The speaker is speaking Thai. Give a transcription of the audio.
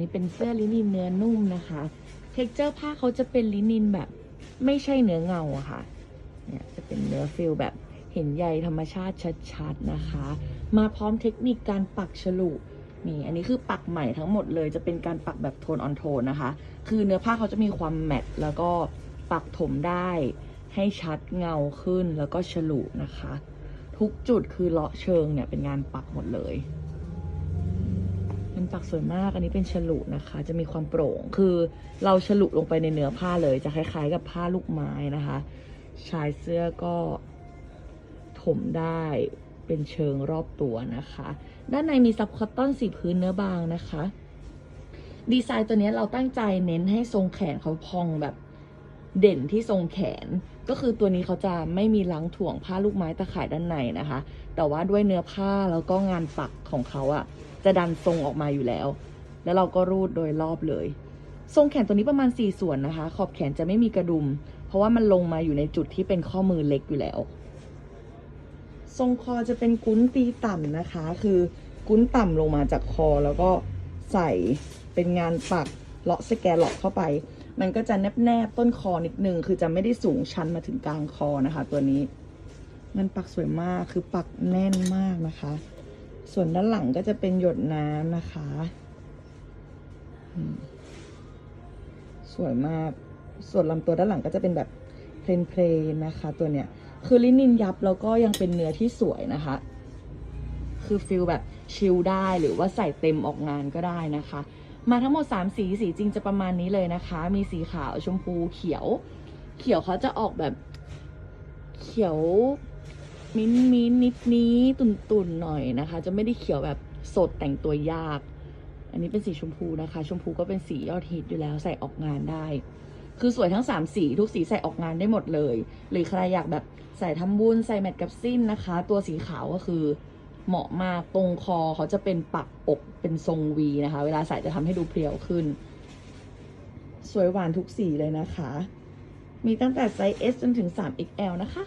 นี่เป็นเสื้อลินินเนื้อนุ่มนะคะเท็กเจอร์ผ้าเขาจะเป็นลินินแบบไม่ใช่เนื้อเงาอะค่ะเนี่ยจะเป็นเนื้อฟิลแบบเห็นใยธรรมชาติชัดๆนะคะ มาพร้อมเทคนิคการปักฉลุนี่อันนี้คือปักใหม่ทั้งหมดเลยจะเป็นการปักแบบโทนออนโทนนะคะ คือเนื้อผ้าเขาจะมีความแมตต์แล้วก็ปักถมได้ให้ชัดเงาขึ้นแล้วก็ฉลุนะคะ ทุกจุดคือเลาะเชิงเนี่ยเป็นงานปักหมดเลย ปักสวยมาก อันนี้เป็นฉลุนะคะ จะมีความโปร่ง คือเราฉลุลงไปในเนื้อผ้าเลย จะคล้ายๆกับผ้าลูกไม้นะคะ ชายเสื้อก็ถมได้เป็นเชิงรอบตัวนะคะ ด้านในมีซับคอตตอนสีพื้นเนื้อบางนะคะ ดีไซน์ตัวนี้เราตั้งใจเน้นให้ทรงแขนเขาพองแบบเด่นที่ทรงแขน ก็คือตัวนี้เขาจะไม่มีลังถ่วงผ้าลูกไม้ตะข่ายด้านในนะคะ แต่ว่าด้วยเนื้อผ้าแล้วก็งานปักของเขาอะ จะดันทรงออกมาอยู่แล้ว แล้วเราก็รูดโดยรอบเลย ทรงแขนตัวนี้ประมาณ 4 ส่วนนะคะ ขอบแขนจะไม่มีกระดุม เพราะว่ามันลงมาอยู่ในจุดที่เป็นข้อมือเล็กอยู่แล้ว ทรงคอจะเป็นกุ้นตีต่ำนะคะ คือกุ้นต่ำลงมาจากคอแล้วก็ใส่เป็นงานปักเลาะสแกนเลาะเข้าไป มันก็จะแนบแนบต้นคอนิดนึง คือจะไม่ได้สูงชันมาถึงกลางคอนะคะ ตัวนี้ มันปักสวยมาก คือปักแน่นมากนะคะ ส่วนด้านหลังก็จะเป็นหยดน้ำนะคะ สวยมาก ส่วนลำตัวด้านหลังก็จะเป็นแบบเพลนๆนะคะ ตัวเนี้ย คือลินินยับแล้วก็ยังเป็นเนื้อที่สวยนะคะ คือฟิลแบบชิลได้หรือว่าใส่เต็มออกงานก็ได้นะคะ มาทั้งหมด 3 สีสีจริงจะประมาณนี้เลยนะคะ มีสีขาวชมพูเขียว เขียวเขาจะออกแบบเขียว มิ้นท์มิ้นท์นิดนี้ตุ่นตุ่นๆหน่อยนะคะ จะไม่ได้เขียวแบบสดแต่งตัวยาก อันนี้เป็นสีชมพูนะคะ ชมพูก็เป็นสียอดฮิตอยู่แล้วใส่ออกงานได้ คือสวยทั้ง 3 สีทุกสีใส่ออกงานได้หมดเลย หรือใครอยากแบบใส่ทำบุญใส่แมทกับสิ้นนะคะ ตัวสีขาวก็คือเหมาะมากตรงคอเขาจะเป็นปักอกเป็นทรงวีนะคะ เวลาใส่จะทำให้ดูเพรียวขึ้น สวยหวานทุกสีเลยนะคะ มีตั้งแต่ไซส์ S จนถึง 3XL นะคะ